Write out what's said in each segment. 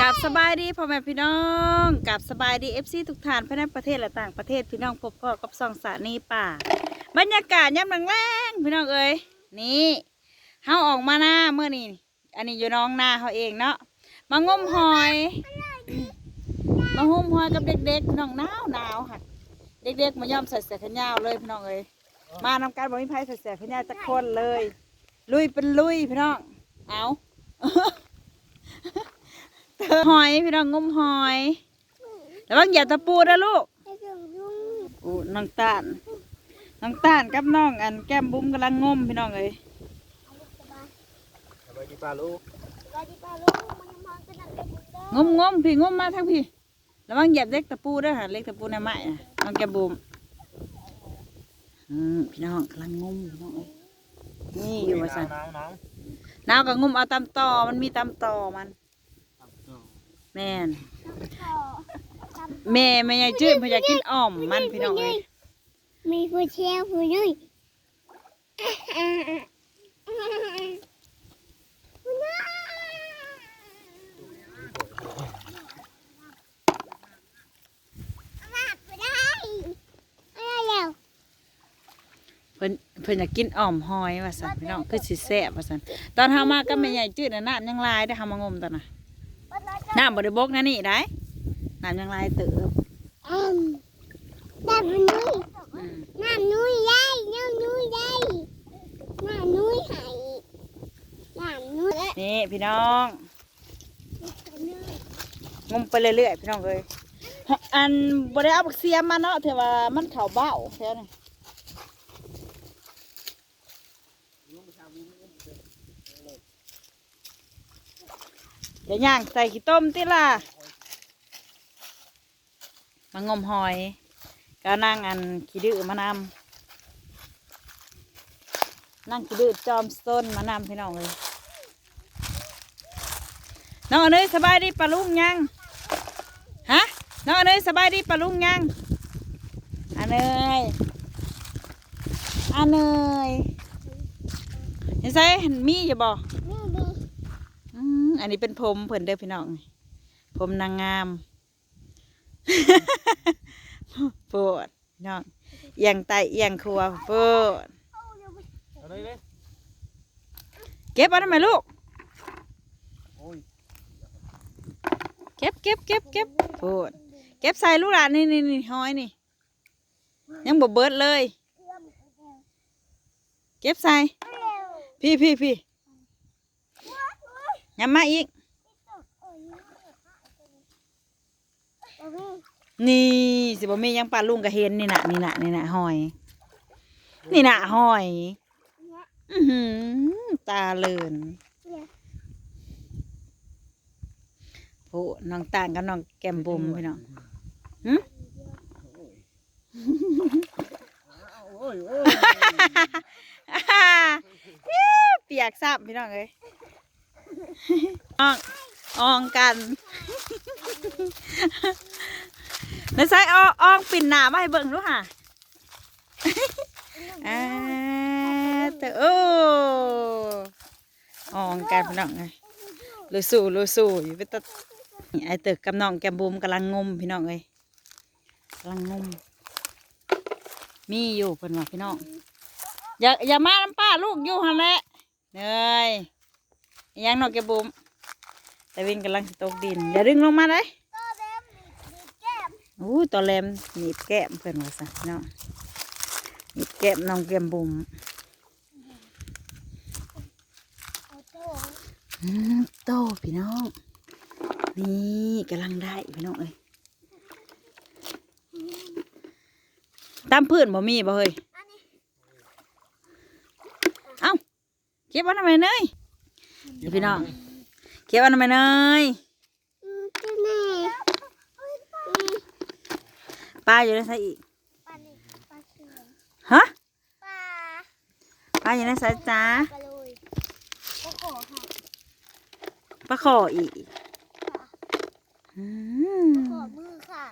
กับสบายดีพ่อแม่พี่น้องกับสบายดีเอฟซีทุกท่านภายในประเทศและต่างประเทศพี่น้องพบพ่อกับสองสานีป่า บรรยากาศยามแรงๆพี่น้องเอ้ยนี่เฮาออกมาหน้าเมื่อนี้อันนี้อยู่น้องหน้าเขาเองเนาะมางมหอย มางมหอยกับเด็กๆน้องหนาวหนาวค่ะ เด็กๆมายอมใส่เสื้อแขนยาวเลยพี่น้องเอ้ยมานำการบริภัยใส่เสื้อแขนยาวจักคนเลย ลุยเป็นลุยพี่น้องเอา หอยพี่น้องงมหอยแล้วบางอย่าตะปูนะลูกอู้น้องตาลน้องตาลกับน้องอันแก้มบุ้มกำลังงมพี่น้องเอ้ยสบายดีป้าลูกงมงมพี่งมมาทั้งพี่แล้วบางเหยียบเล็กตะปูด้วยค่ะเล็กตะปูในไม้น่ะน้องแก้มบุ้มอืมพี่น้องกำลังงมพี่น้องเอ้ยนี่อยู่ว่าสันหนาวหนาวน้าวก็งมเอาตามต่อมันมีตามต่อมัน แม่นแม่ไม่อยากจืดไม่อยากกินอ่อมมันพี่น้องเอ้ยมีผู้เชี่ยวผู้ยุ่ยอะไรแล้วเพิ่นเพิ่นอยากกินอ่อมหอยว่าสันพี่น้องคือสิแซ่บว่าสันตอนเฮามาก็ไม่ใหญ่จืดน่ะน้ำยังลายได้อเฮามางมตอนน่ะ น้ำบ่ได้บกนะนี่ได้น้ำยังลายเติบอืมน้ำนุ้ยอืมน้ำนุ้ยได้น้ำนุ้ยได้น้ำนุ้ยหายน้ำนุ้ยนี่พี่น้องงมไปเรื่อยๆพี่น้องเอ้ยอันบ่ได้เอาบักเสียมมาเนาะแต่ว่ามันเข้าเบ้าแค่นี้ เดี๋ยวย่างใส่ขี้ต้มติล่ะมางมหอยก็นั่งอันขี้ดื้อมานำนั่งขี้ดื้อจอมต้นมานำพี่น้องเลยน้องอเนยสบายดีปะลุงยังฮะน้องอเนยสบายดีปะลุงยังอเนยอเนยเห็นไซเห็นมีอยู่บ่นี่ดี อืมอันนี้เป็นผมเพิ่นเด้อพี่น้องผมนางงามโปวดพี่น้องเอียงไตเอียงครัวโปวดเอาเลยเลยเก็บเอันนั้นไหมลูกโอ้ยเก็บเก็บเก็บเก็บโปวดเก็บใส่ลูกหลานนี่นี่นี่ห้อยนี่ ยังบ่เบิดเลย เก็บใส่พี่พี่พี่ ยำมาอีก นี่สิบ่มีหยังปลาลุงก็เห็นนี่น่ะนี่น่ะนี่น่ะหอย นี่น่ะหอย อือหือตาเลินโอ้น้องต่างกับน้องแก้มบุมพี่น้องหึโอ้ยโอ้ยอ่าอิ๊วเปียกซับพี่น้องเอ้ย อองอองกันแล้วใส่อองอองปิ่นหนามาให้เบิ่งดูค่ะอ่าแต่โอ้อองกันพี่น้องเอ้ยลูสู้ลูสู้อยู่ไปตัดไอเตึกกับน้องแกมบูมกำลังงมพี่น้องเอ้ยกำลังงม มีอยู่เพิ่นว่าพี่น้องอย่าอย่ามาน้ำป้าลูกอยู่หันแหละเนยอิห ยังนอกแกบุมแต่วินกำลังสิตกดิน อย่าดึงลงมาเลยอู้ตัวแหลมหนีบแก้มเพิ่นว่าซะพี่น้องหนีบแก้มน้องแก้มบุมอืมโตพี่น้อง นี่กำลังได้พี่น้องเอ้ยตามพื้นบ่มีบ่เฮ้ย เอ้าเก็บเอันทำไมเนย เดี๋ยวพี่น้องเก็บเอันทำไมเนยปลาอยู่ในไสอีกฮะปลาอยู่ในไสจ้าปลาขออีกอืมขอมือค่ะ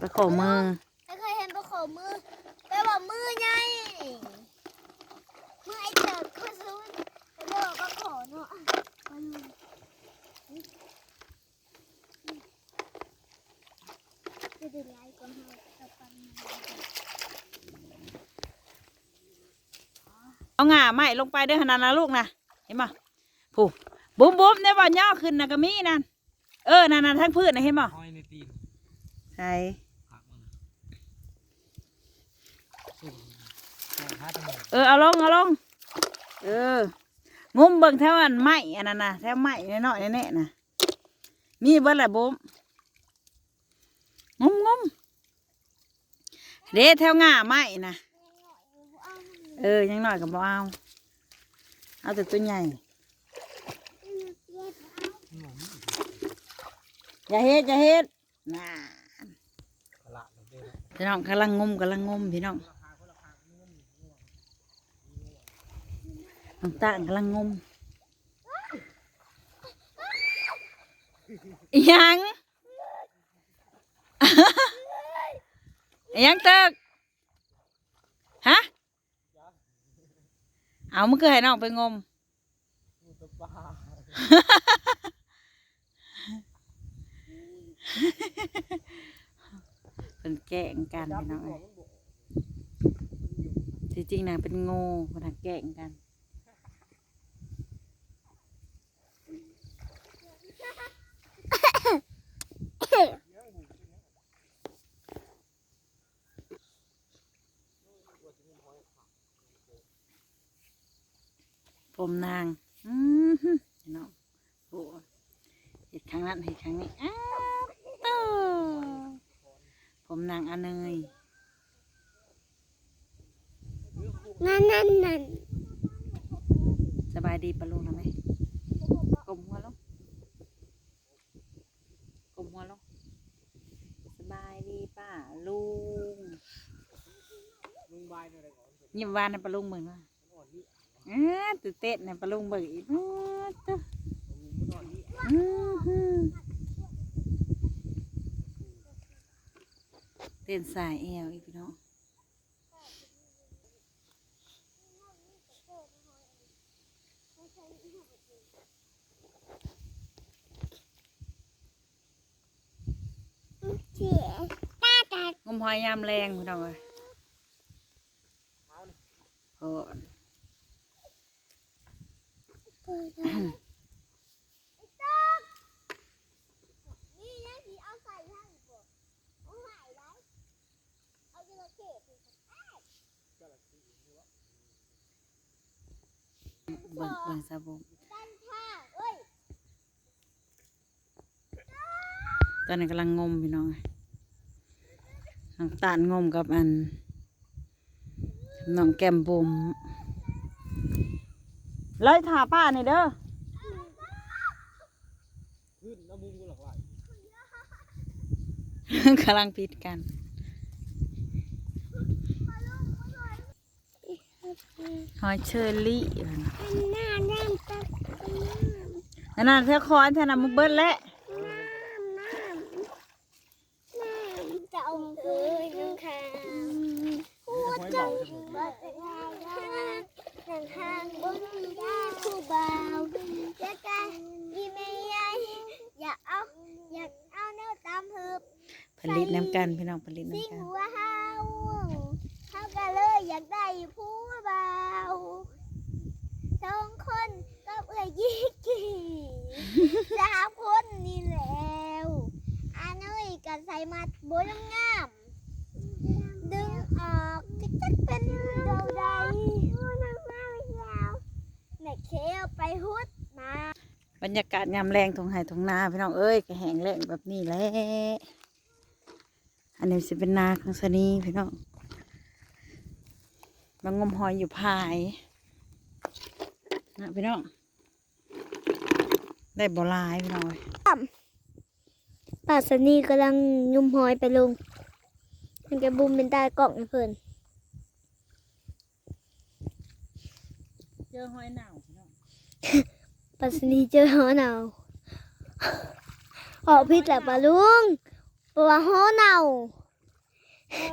ปลาขอมือไม่เคยเห็นปลาขอมือแปลว่ามือไงมือไอ้เจิดก็ซื้อ ไปบอกปลาขอเนาะดูไลฟ์ก็ให้กับปันเอาง่าไม้ลงไปเด้อขนาดนะลูกนะเห็นบ่ผู้บุ้มบุ้มเนี่ยบ่ย่อขึ้นนะก็มีนั่นเออนั่นนั่นทั้งพืชนะเห็นบ่ห้อยในตีนใช่ผักมันสุ่มแค่ห้าตะมงเออเอาลงเอาลงเออ งุมเบิ่งแถวอันไม้อันนั้นนะแถวไม้น้อยๆแน่ๆนะมีเบิ่งละบุ้มงุมงุมเด้แถวง่าไม้นะเออยังหน้อยก็บ่เอาเอาแต่ตัวใหญ่อย่าเฮ็ดอย่าเฮ็ดน่ะพี่น้องกำลังงมกำลังงมพี่น้อง น้องต่างกำลังงมยังยังเติกฮะเอามึงเคยให้น้องไปงมเป็นแกงกันพี่น้องเอ้ยที่จริงนะเป็นงูมันทางแกงกัน ผมนาง อือหือพี่น้องโอ้เห็ดครั้งนั้นเห็ดครั้งนี้อ้าวโต้ผมนางอเนยนั่นนั่นนั่นสบายดีปะลุงทำไหมกลมหัวลงกลมหัวลงสบายดีป้าลุง ลุงบายในอะไรก่อน ยิ้มหวานในปะลุงเบิ่งว่าอ่อนนี่เอ้อตื่นเต้นในปะลุงเบิ่งอีกอ้าวเต้อลุงมันอ่อนนี่อื้อหือเต้นสายเอวอีกพี่น้องเสียตาตางมหอยยามแรงพี่น้องเอ้ย โอ้เปิดนี่นะที่เอาใส่ให้บ่เอาใส่ไว้เอาจระเข้เบิ่งเบิ่งสะบงกันท่าเอ้ยตอนนี้กำลังงมพี่น้องเอ้ยน้องตาลงมกับอัน น้องแก้มบุมเลยถาป้านี่เด้อขึ้นน้ำมุงกูหลักหลายกำลังพิดกันหอยเชอรี่อันหน้าน้ำตักน้ำนั่นน่ะเธอคอนเธอน่ะมึงเบิ้ลแล้ว น้ำน้ำน้ำจะเอาเคยน้ำค้างหัวใจบัดทางทางทางบนยาคู่บ่าวจะกันอีเมย์อยากเอาอยากเอาเนื้อตามหืบ ผลิตน้ำกันพี่น้องผลิต สิ่ง น้ำกัน หัวเฮาเฮาก็เลย อยากได้ผู้บ่าวสองคนก็เอื้อยยี่กี่สามคนนี่แล้วอาน้อยก็ใส่มัดบวยงามๆดึงออกจะจักเป็นเราใดแม่เคเอาไปหุดมาบรรยากาศยามแรงทงไห่ทงนาพี่น้องเอ้ยก็แห้งแรงแบบนี้แหละอันนี้สิเป็นนาของสนีพี่น้อง บางงมหอยอยู่ภายนะพี่น้อง ได้บ่หลายพี่น้องเอ้ยป่าสนีกำลังยุ่มหอยไปลงมันจะบุมเป็นตากล่องให้เพิ่นเจอหอยหนาวพี่น้องปัสนีเจอหอหนาวออกพิษแหละปะลุงเพราะว่าหอหนาว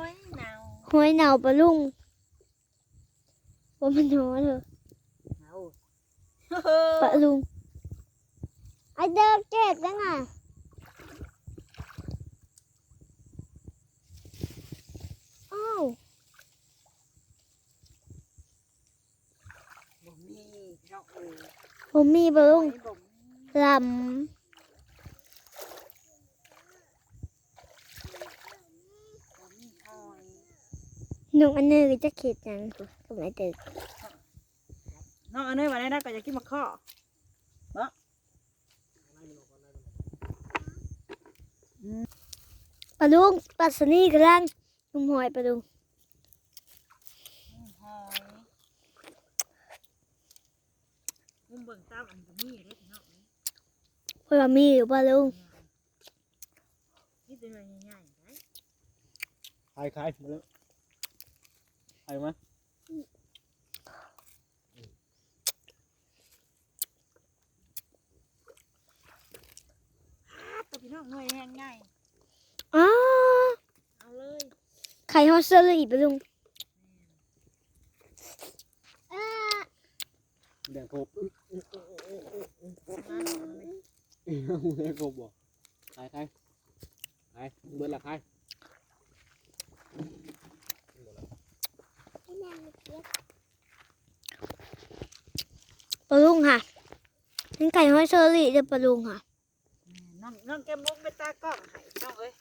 หอยหนาวหอยหนาวปะลุง ว่ามันโหนเถอะเอาปะลุงไอเด็กเจ็บยังไงอ้าวผมมีปะลุงลำ หนุ่งอันนี้จะเข็ดยังก็ไม่ตึกน้องอันนี้วันนี้นะก็อยากกินมะข้อปลาลุงปลาสนีกำลังนุ่มหอยปลาลุงหอยมุมเบิ่งตามอันก็มีเด้อพี่น้องเพื่อมีอยู่ปลาลุงนี่เป็นอะไรง่ายๆได้คลายคลายมาแล้ว คลายมาตัวพี่น้องหน่วยง่ายอ๋อๆเอาเลยไข่ฮอสเซอร์อีกปลาลุงแดงโคบมาเอาเลยแดงโคบบ่คลายคลายคลายเบิดละคลาย ปลาลุงค่ะเป็นไข่ฮอสเซอร์อีเด้อปลาลุงค่ะ น้องน้องแกมบุ้งไปตากล้องให้น้องเอ้ย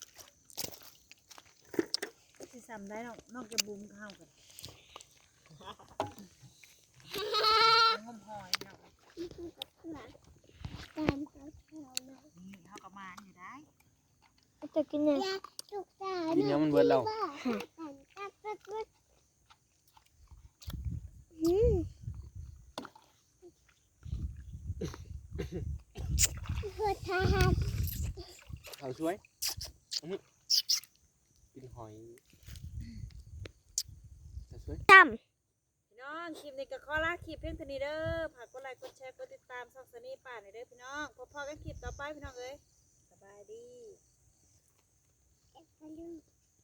สิซ้ำได้น้องน้องแกมบุ้งเข้ากันงมหอยเนาะนี่เขาก็มาอยู่ได้จะกินเนี่ยกินยังมันเบิดแล้วอืมเขาช่วยอื้อหือกินหอยเขาช่วยจพี่น้องคลิปนี้ก็ขอลาคลิปเพียงเท่านี้เด้อฝากกดไลค์กดแชร์กดติดตามช่องสนีป่าหน่อยเด้อพี่น้องพบพอกันคลิปต่อไปพี่น้องเอ้ยสบายดีำ